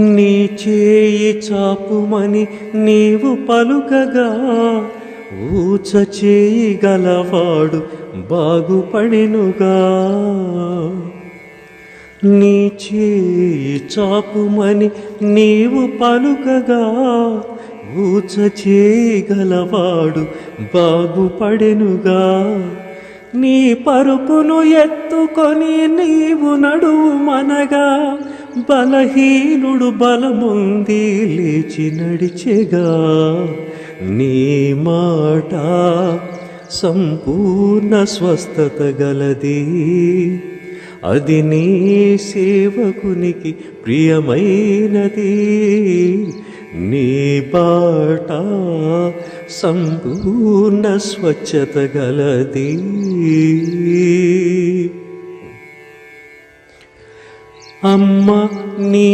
నీ చేయి చాపుమని నీవు పలుకగా ఊచ చేయి గలవాడు బాగుపడెనుగా. నీ చేయి చాపుమని నీవు పలుకగా ఊచ చేయగలవాడు బాగుపడెనుగా. నీ పరుపును ఎత్తుకొని నీవు నడువు మనగా బలహీనుడు బలముంది లేచి నడిచెగా నీ మాట సంపూర్ణ స్వస్థత గలది. అది నీ సేవకునికి ప్రియమైనది. నీ పాట సంపూర్ణ స్వచ్ఛత గలది. అమ్మ నీ